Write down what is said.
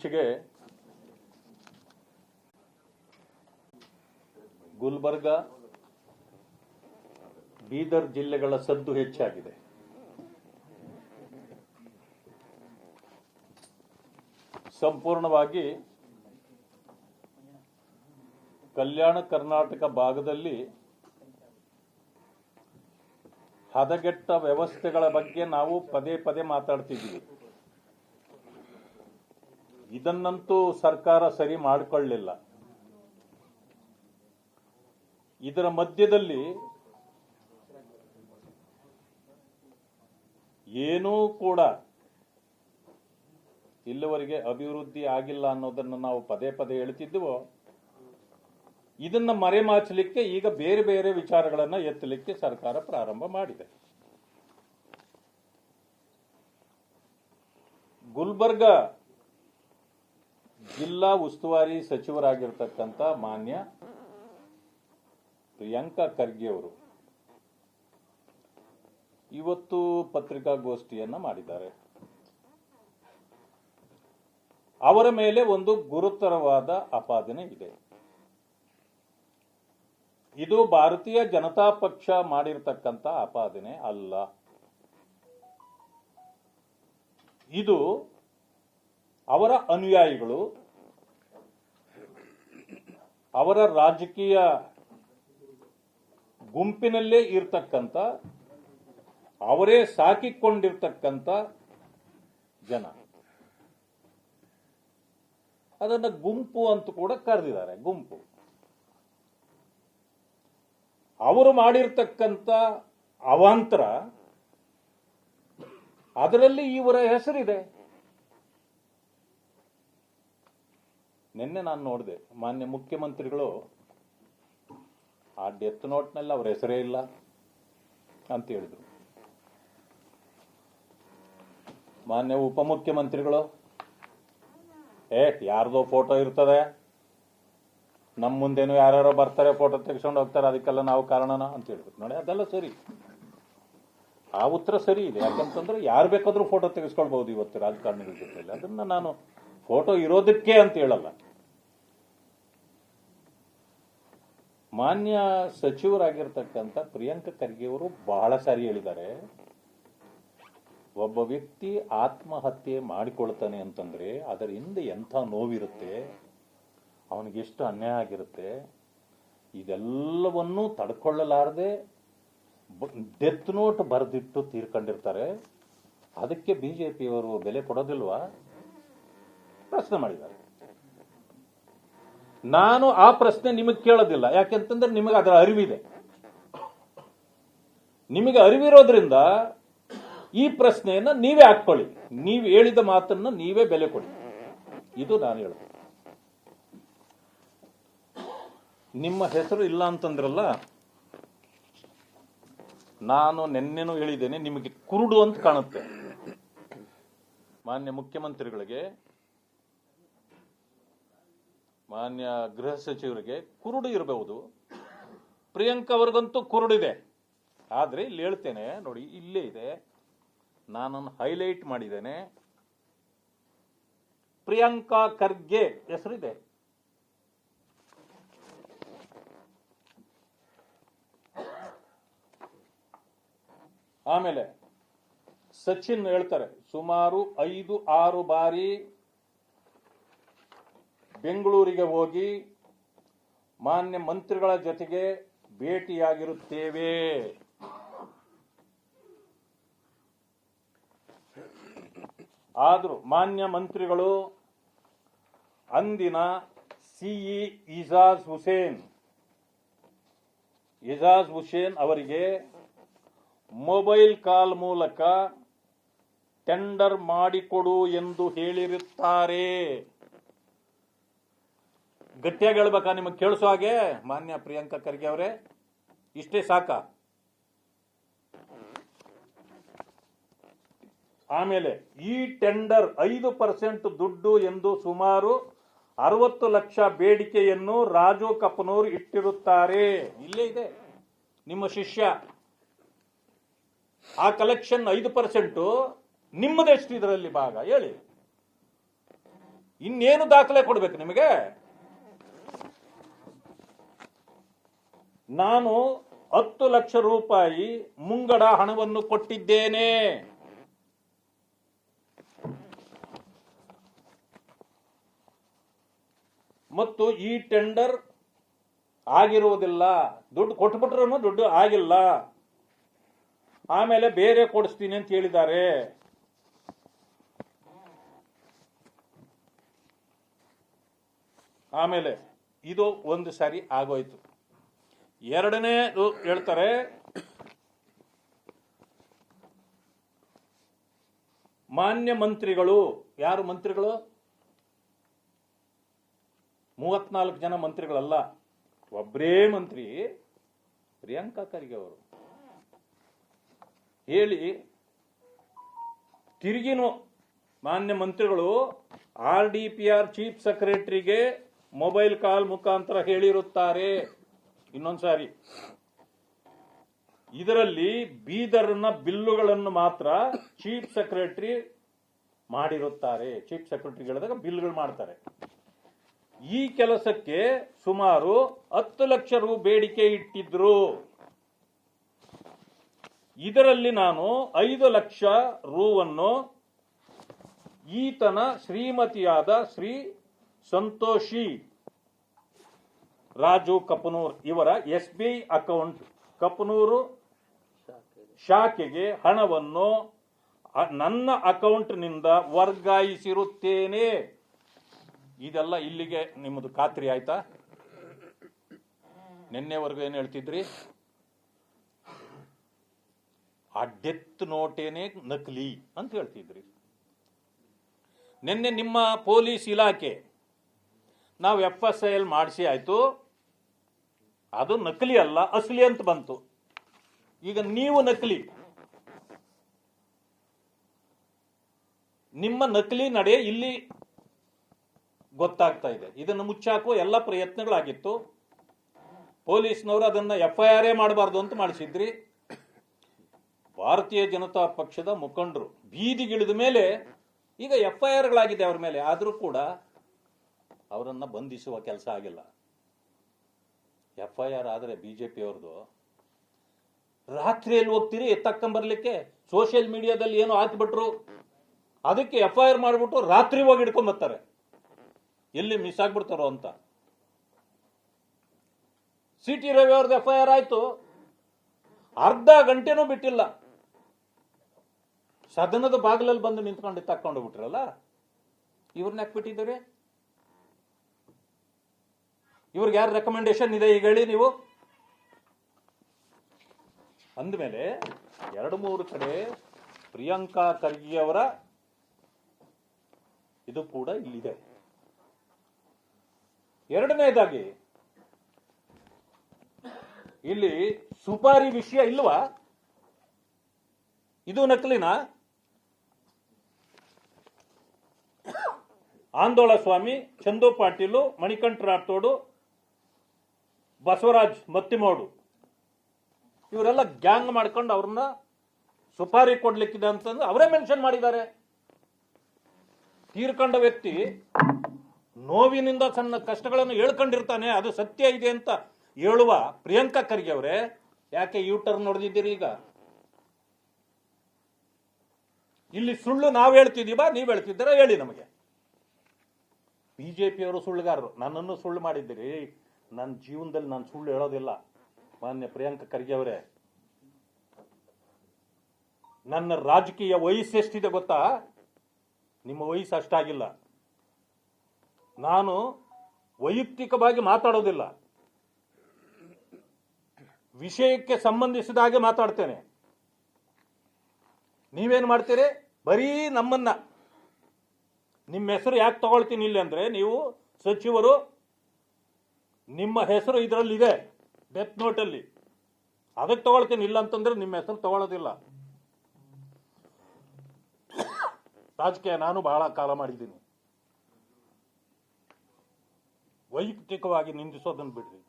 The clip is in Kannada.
ಇತ್ತೀಚೆಗೆ ಗುಲ್ಬರ್ಗ, ಬೀದರ್ ಜಿಲ್ಲೆಗಳ ಸದ್ದು ಹೆಚ್ಚಾಗಿದೆ. ಸಂಪೂರ್ಣವಾಗಿ ಕಲ್ಯಾಣ ಕರ್ನಾಟಕ ಭಾಗದಲ್ಲಿ ಹದಗೆಟ್ಟ ವ್ಯವಸ್ಥೆಗಳ ಬಗ್ಗೆ ನಾವು ಪದೇ ಪದೇ ಮಾತಾಡ್ತಿದ್ದೀವಿ. ಇದನ್ನಂತೂ ಸರ್ಕಾರ ಸರಿ ಮಾಡಿಕೊಳ್ಳಿಲ್ಲ. ಇದರ ಮಧ್ಯದಲ್ಲಿ ಏನೂ ಕೂಡ ಇಲ್ಲಿವರೆಗೆ ಅಭಿವೃದ್ಧಿ ಆಗಿಲ್ಲ ಅನ್ನೋದನ್ನು ನಾವು ಪದೇ ಪದೇ ಹೇಳ್ತಿದ್ದೆವೋ ಇದನ್ನ ಮರೆಮಾಚಲಿಕ್ಕೆ ಈಗ ಬೇರೆ ಬೇರೆ ವಿಚಾರಗಳನ್ನ ಎತ್ತಲಿಕ್ಕೆ ಸರ್ಕಾರ ಪ್ರಾರಂಭ ಮಾಡಿದೆ. ಗುಲ್ಬರ್ಗ ಜಿಲ್ಲಾ ಉಸ್ತುವಾರಿ ಸಚಿವರಾಗಿರ್ತಕ್ಕಂಥ ಮಾನ್ಯ ಪ್ರಿಯಾಂಕಾ ಖರ್ಗೆ ಅವರು ಇವತ್ತು ಪತ್ರಿಕಾಗೋಷ್ಠಿಯನ್ನ ಮಾಡಿದ್ದಾರೆ. ಅವರ ಮೇಲೆ ಒಂದು ಗುರುತರವಾದ ಆಪಾದನೆ ಇದೆ. ಇದು ಭಾರತೀಯ ಜನತಾ ಪಕ್ಷ ಮಾಡಿರ್ತಕ್ಕಂಥ ಆಪಾದನೆ ಅಲ್ಲ. ಇದು ಅವರ ಅನುಯಾಯಿಗಳು ಅವರ ರಾಜಕೀಯ ಗುಂಪಿನಲ್ಲೇ ಇರ್ತಕ್ಕಂಥ, ಅವರೇ ಸಾಕಿಕೊಂಡಿರ್ತಕ್ಕಂಥ ಜನ. ಅದನ್ನ ಗುಂಪು ಅಂತ ಕೂಡ ಕರೆದಿದ್ದಾರೆ, ಗುಂಪು. ಅವರು ಮಾಡಿರ್ತಕ್ಕಂಥ ಅವಾಂತರ, ಅದರಲ್ಲಿ ಇವರ ಹೆಸರಿದೆ. ನಿನ್ನೆ ನಾನು ನೋಡಿದೆ. ಮಾನ್ಯ ಮುಖ್ಯಮಂತ್ರಿಗಳು ಆ ಡೆತ್ ನೋಟ್ನಲ್ಲಿ ಅವ್ರ ಹೆಸರೇ ಇಲ್ಲ ಅಂತ ಹೇಳಿದ್ರು. ಮಾನ್ಯ ಉಪಮುಖ್ಯಮಂತ್ರಿಗಳು, ಏ, ಯಾರ್ದೋ ಫೋಟೋ ಇರ್ತದೆ. ನಮ್ಮ ಮುಂದೇನು ಯಾರ್ಯಾರೋ ಬರ್ತಾರೆ ಫೋಟೋ ತೆಗೆಸ್ಕೊಂಡು ಹೋಗ್ತಾರೆ, ಅದಕ್ಕೆಲ್ಲ ನಾವು ಕಾರಣನ ಅಂತ ಹೇಳಿದ್ರು. ನೋಡಿ, ಅದೆಲ್ಲ ಸರಿ. ಆ ಉತ್ತರ ಸರಿ ಇದೆ. ಯಾಕಂತಂದ್ರೆ ಯಾರು ಬೇಕಾದ್ರೂ ಫೋಟೋ ತೆಗೆಸ್ಕೊಳ್ಬಹುದು ಇವತ್ತು ರಾಜಕಾರಣಿಗಳ ಜೊತೆಯಲ್ಲಿ. ಅದನ್ನ ನಾನು ಫೋಟೋ ಇರೋದಕ್ಕೆ ಅಂತ ಹೇಳಲ್ಲ. ಮಾನ್ಯ ಸಚಿವರಾಗಿರ್ತಕ್ಕಂಥ ಪ್ರಿಯಾಂಕ ಖರ್ಗೆ ಅವರು ಬಹಳ ಸಾರಿ ಹೇಳಿದ್ದಾರೆ, ಒಬ್ಬ ವ್ಯಕ್ತಿ ಆತ್ಮಹತ್ಯೆ ಮಾಡಿಕೊಳ್ತಾನೆ ಅಂತಂದ್ರೆ ಅದರ ಹಿಂದೆ ಎಂಥ ನೋವಿರುತ್ತೆ ಅವನಿಗೆಷ್ಟು ಅನ್ಯಾಯ ಆಗಿರುತ್ತೆ, ಇದೆಲ್ಲವನ್ನೂ ತಡ್ಕೊಳ್ಳಲಾರದೆ ಡೆತ್ ನೋಟ್ ಬರೆದಿಟ್ಟು ತೀರ್ಕೊಂಡಿರ್ತಾರೆ. ಅದಕ್ಕೆ ಬಿಜೆಪಿಯವರು ಬೆಲೆ ಕೊಡೋದಿಲ್ವಾ? ಪ್ರಶ್ನೆ ಮಾಡಿದ್ದಾರೆ. ನಾನು ಆ ಪ್ರಶ್ನೆ ನಿಮಗೆ ಕೇಳೋದಿಲ್ಲ. ಯಾಕೆಂತಂದ್ರೆ ನಿಮಗೆ ಅದರ ಅರಿವಿದೆ. ನಿಮಗೆ ಅರಿವಿರೋದ್ರಿಂದ ಈ ಪ್ರಶ್ನೆಯನ್ನ ನೀವೇ ಹಾಕೊಳ್ಳಿ ನೀವು ಹೇಳಿದ ಮಾತನ್ನ ನೀವೇ ಬೆಲೆ ಕೊಡಿ. ಇದು ನಾನು ಹೇಳೋದು. ನಿಮ್ಮ ಹೆಸರು ಇಲ್ಲ ಅಂತಂದ್ರಲ್ಲ, ನಾನು ನಿನ್ನೆನೂ ಹೇಳಿದ್ದೇನೆ, ನಿಮಗೆ ಕುರುಡು ಅಂತ ಕಾಣುತ್ತೆ. ಮಾನ್ಯ ಮುಖ್ಯಮಂತ್ರಿಗಳಿಗೆ ಮಾನ್ಯ ಗೃಹ ಸಚಿವರಿಗೆ ಕುರುಡು ಇರಬಹುದು. ಪ್ರಿಯಾಂಕಾ ಅವ್ರಿಗಂತೂ ಕುರುಡಿದೆ ಆದ್ರೆ ಇಲ್ಲಿ ಹೇಳ್ತೇನೆ, ನೋಡಿ, ಇಲ್ಲೇ ಇದೆ. ನಾನನ್ನು ಹೈಲೈಟ್ ಮಾಡಿದ್ದೇನೆ. ಪ್ರಿಯಾಂಕಾ ಖರ್ಗೆ ಹೆಸರಿದೆ. ಆಮೇಲೆ ಸಚಿನ್ ಹೇಳ್ತಾರೆ, ಸುಮಾರು ಐದು, ಆರು ಬಾರಿ ಬೆಂಗಳೂರಿಗೆ ಹೋಗಿ ಮಾನ್ಯ ಮಂತ್ರಿಗಳ ಜೊತೆಗೆ ಭೇಟಿಯಾಗಿರುತ್ತೇವೆ. ಆದರೂ ಮಾನ್ಯ ಮಂತ್ರಿಗಳು ಅಂದಿನ ಸಿಇ ಇಜಾಜ್ ಹುಸೇನ್ ಇಜಾಜ್ ಹುಸೇನ್ ಅವರಿಗೆ ಮೊಬೈಲ್ ಕಾಲ್ ಮೂಲಕ ಟೆಂಡರ್ ಮಾಡಿಕೊಡು ಎಂದು ಹೇಳಿರುತ್ತಾರೆ. ಗಟ್ಟಿಯಾಗಿ ಹೇಳ್ಬೇಕಾ? ನಿಮಗೆ ಕೇಳಿಸೋ ಹಾಗೆ ಮಾನ್ಯ ಪ್ರಿಯಾಂಕಾ ಖರ್ಗೆ ಅವರೇ, ಇಷ್ಟೇ ಸಾಕ? ಆಮೇಲೆ, ಈ ಟೆಂಡರ್ ಐದು ಪರ್ಸೆಂಟ್ ದುಡ್ಡು ಎಂದು ಸುಮಾರು ಅರವತ್ತು ಲಕ್ಷ ಬೇಡಿಕೆಯನ್ನು ರಾಜು ಕಪ್ಪನೂರು ಇಟ್ಟಿರುತ್ತಾರೆ. ಇಲ್ಲೇ ಇದೆ. ನಿಮ್ಮ ಶಿಷ್ಯ, ಆ ಕಲೆಕ್ಷನ್ ಐದು ಪರ್ಸೆಂಟ್ ನಿಮ್ಮದೆಷ್ಟು ಇದರಲ್ಲಿ ಭಾಗ. ಹೇಳಿ. ಇನ್ನೇನು ದಾಖಲೆ ಕೊಡ್ಬೇಕು ನಿಮಗೆ? ನಾನು ಹತ್ತು ಲಕ್ಷ ರೂಪಾಯಿ ಮುಂಗಡ ಹಣವನ್ನು ಕೊಟ್ಟಿದ್ದೇನೆ. ಮತ್ತು ಈ ಟೆಂಡರ್ ಆಗಿರುವುದಿಲ್ಲ. ದುಡ್ಡು ಕೊಟ್ಬಿಟ್ರು ದುಡ್ಡು ಆಗಿಲ್ಲ. ಆಮೇಲೆ ಬೇರೆ ಕೊಡಿಸ್ತೀನಿ ಅಂತ ಹೇಳಿದ್ದಾರೆ. ಆಮೇಲೆ ಇದು ಒಂದು ಸಾರಿ ಆಗೋಯ್ತು. ಎರಡನೇ ಹೇಳ್ತಾರೆ, ಮಾನ್ಯ ಮಂತ್ರಿಗಳು, ಯಾರು ಮಂತ್ರಿಗಳು? ಮೂವತ್ನಾಲ್ಕು ಜನ ಮಂತ್ರಿಗಳಲ್ಲ ಒಬ್ಬರೇ ಮಂತ್ರಿ, ಪ್ರಿಯಾಂಕಾ ಖರ್ಗೆ ಅವರು. ಹೇಳಿ, ತಿರುಗಿನು ಮಾನ್ಯ ಮಂತ್ರಿಗಳು, R D P R chief ಸೆಕ್ರೆಟರಿಗೆ mobile call ಮುಖಾಂತರ ಹೇಳಿರುತ್ತಾರೆ. ಇನ್ನೊಂದ್ಸಾರಿ, ಇದರಲ್ಲಿ ಬೀದರ್ನ ಬಿಲ್ಲುಗಳನ್ನು ಮಾತ್ರ ಚೀಫ್ ಸೆಕ್ರೆಟರಿ ಮಾಡಿರುತ್ತಾರೆ. ಚೀಫ್ ಸೆಕ್ರೆಟರಿಗಳಿದಾಗ ಬಿಲ್ಗಳು ಮಾಡ್ತಾರೆ. ಈ ಕೆಲಸಕ್ಕೆ ಸುಮಾರು ಹತ್ತು ಲಕ್ಷ ರು ಬೇಡಿಕೆ ಇಟ್ಟಿದ್ರು. ಇದರಲ್ಲಿ ನಾನು ಐದು ಲಕ್ಷ ರೂವನ್ನು ಈತನ ಶ್ರೀಮತಿಯಾದ ಶ್ರೀ ಸಂತೋಷಿ ರಾಜು ಕಪನೂರ್ ಇವರ ಎಸ್ ಬಿ ಅಕೌಂಟ್. ಕಪನೂರು ಶಾಖೆಗೆ ಹಣವನ್ನು ನನ್ನ ಅಕೌಂಟ್ನಿಂದ ವರ್ಗಾಯಿಸಿರುತ್ತೇನೆ. ಇದೆಲ್ಲ ಇಲ್ಲಿಗೆ ನಿಮ್ಮದು ಖಾತ್ರಿ ಆಯ್ತಾ? ನಿನ್ನೆವರೆಗೂ ಏನು ಹೇಳ್ತಿದ್ರಿ? ಆ ಡೆತ್ ನೋಟೇನೆ ನಕಲಿ ಅಂತ ಹೇಳ್ತಿದ್ರಿ. ನಿನ್ನೆ ನಿಮ್ಮ ಪೊಲೀಸ್ ಇಲಾಖೆ, ನಾವು ಎಫ್ ಎಸ್ ಐ ಎಲ್ ಮಾಡಿಸಿ ಆಯ್ತು. ಅದು ನಕಲಿ ಅಲ್ಲ, ಅಸಲಿ ಅಂತ ಬಂತು. ಈಗ ನೀವು ನಕಲಿ. ನಿಮ್ಮ ನಕಲಿ ನಡೆ ಇಲ್ಲಿ ಗೊತ್ತಾಗ್ತಾ ಇದೆ. ಇದನ್ನು ಮುಚ್ಚಾಕುವ ಎಲ್ಲ ಪ್ರಯತ್ನಗಳಾಗಿತ್ತು. ಪೊಲೀಸ್ನವರು ಅದನ್ನ ಎಫ್ ಐ ಆರ್ ಎ ಮಾಡಬಾರ್ದು ಅಂತ ಮಾಡಿಸಿದ್ರಿ. ಭಾರತೀಯ ಜನತಾ ಪಕ್ಷದ ಮುಖಂಡರು ಬೀದಿಗಿಳಿದ ಮೇಲೆ, ಈಗ ಎಫ್ ಐ ಆರ್ಗಳಾಗಿದೆ ಅವ್ರ ಮೇಲೆ. ಆದರೂ ಕೂಡ ಅವರನ್ನ ಬಂಧಿಸುವ ಕೆಲಸ ಆಗಿಲ್ಲ. ಎಫ್ ಐ ಆರ್ ಆದರೆ ಜೆ ಪಿಯವ್ರದ್ದು ರಾತ್ರಿಯಲ್ಲಿ ಹೋಗ್ತೀರಿ ಎತ್ತಕ್ಕಂಬರ್ಲಿಕ್ಕೆ ಸೋಷಿಯಲ್ ಮೀಡಿಯಾದಲ್ಲಿ ಏನೋ ಹಾಕಿಬಿಟ್ರು ಅದಕ್ಕೆ ಎಫ್ ಐ ಆರ್ ಮಾಡಿಬಿಟ್ಟು ರಾತ್ರಿ ಹೋಗಿ ಹಿಡ್ಕೊಂಬರ್ತಾರೆ ಎಲ್ಲಿ ಮಿಸ್ ಆಗ್ಬಿಡ್ತಾರೋ ಅಂತ. ಸಿ ಟಿ ರವಿ ಅವ್ರದ್ದು ಎಫ್ ಐ ಆರ್ ಆಯ್ತು. ಅರ್ಧ ಗಂಟೆನೂ ಬಿಟ್ಟಿಲ್ಲ. ಸದನದ ಬಾಗಿಲಲ್ಲಿ ಬಂದು ನಿಂತ್ಕೊಂಡು ತಕ್ಕೊಂಡು ಬಿಟ್ರಲ್ಲ ಇವ್ರನ್ನ ಯಾಕೆ ಬಿಟ್ಟಿದ್ದೀರಿ? ಇವ್ರಿಗೆ ಯಾರು ರೆಕಮೆಂಡೇಶನ್ ಇದೆ ಈಗ ಹೇಳಿ ನೀವು? ಅಂದಮೇಲೆ ಎರಡು ಮೂರು ಕಡೆ ಪ್ರಿಯಾಂಕಾ ಖರ್ಗೆ ಅವರ ಇದು ಕೂಡ ಇಲ್ಲಿದೆ. ಎರಡನೇದಾಗಿ, ಇಲ್ಲಿ ಸುಪಾರಿ ವಿಷಯ ಇಲ್ವಾ? ಇದು ನಕಲಿನ? ಆಂದೋಳ ಸ್ವಾಮಿ, ಚಂದು ಪಾಟೀಲು, ಮಣಿಕಂಠ ರಾಠೋಡು ಬಸವರಾಜ್ ಮತ್ತಿಮೋಡು. ಇವರೆಲ್ಲ ಗ್ಯಾಂಗ್ ಮಾಡ್ಕೊಂಡು ಅವ್ರನ್ನ ಸುಪಾರಿ ಕೊಡ್ಲಿಕ್ಕಿದೆ ಅಂತಂದು ಅವರೇ ಮೆನ್ಷನ್ ಮಾಡಿದ್ದಾರೆ. ತೀರ್ಕೊಂಡ ವ್ಯಕ್ತಿ ನೋವಿನಿಂದ ಸಣ್ಣ ಕಷ್ಟಗಳನ್ನು ಹೇಳ್ಕೊಂಡಿರ್ತಾನೆ, ಅದು ಸತ್ಯ ಇದೆ ಅಂತ ಹೇಳುವ ಪ್ರಿಯಾಂಕಾ ಖರ್ಗೆ ಅವರೇ. ಯಾಕೆ ಯು ಟರ್ನ್ ನೋಡಿದ್ದೀರಿ ಈಗ? ಇಲ್ಲಿ ಸುಳ್ಳು ನಾವು ಹೇಳ್ತಿದೀವ ನೀವು ಹೇಳ್ತಿದ್ದೀರಾ, ಹೇಳಿ ನಮಗೆ. ಬಿಜೆಪಿಯವರು ಸುಳ್ಳುಗಾರರು, ನನ್ನನ್ನು ಸುಳ್ಳು ಮಾಡಿದ್ದೀರಿ. ನನ್ನ ಜೀವನದಲ್ಲಿ ನಾನು ಸುಳ್ಳು ಹೇಳೋದಿಲ್ಲ. ಮಾನ್ಯ ಪ್ರಿಯಾಂಕ ಖರ್ಗೆ ಅವರೇ. ನನ್ನ ರಾಜಕೀಯ ವಯಸ್ಸು ಎಷ್ಟಿದೆ ಗೊತ್ತಾ? ನಿಮ್ಮ ವಯಸ್ಸು ಅಷ್ಟಾಗಿಲ್ಲ. ನಾನು ವೈಯಕ್ತಿಕವಾಗಿ ಮಾತಾಡೋದಿಲ್ಲ. ವಿಷಯಕ್ಕೆ ಸಂಬಂಧಿಸಿದ ಹಾಗೆ ಮಾತಾಡ್ತೇನೆ. ನೀವೇನು ಮಾಡ್ತೀರಿ? ಬರೀ ನಮ್ಮನ್ನ. ನಿಮ್ಮ ಹೆಸರು ಯಾಕೆ ತಗೊಳ್ತೀನಿ ಇಲ್ಲಿ ಅಂದ್ರೆ ನೀವು ಸಚಿವರು ನಿಮ್ಮ ಹೆಸರು ಇದರಲ್ಲಿ ಇದೆ ಡೆತ್ ನೋಟಲ್ಲಿ ಅದಕ್ಕೆ ತಗೊಳ್ತೀನಿ, ಇಲ್ಲ ಅಂತಂದ್ರೆ ನಿಮ್ಮ ಹೆಸರು ತಗೊಳ್ಳೋದಿಲ್ಲ. ರಾಜಕೀಯ ನಾನು ಬಹಳ ಕಾಲ ಮಾಡಿದ್ದೀನಿ. ವೈಯಕ್ತಿಕವಾಗಿ ನಿಂದಿಸೋದನ್ನು ಬಿಡ್ರಿ.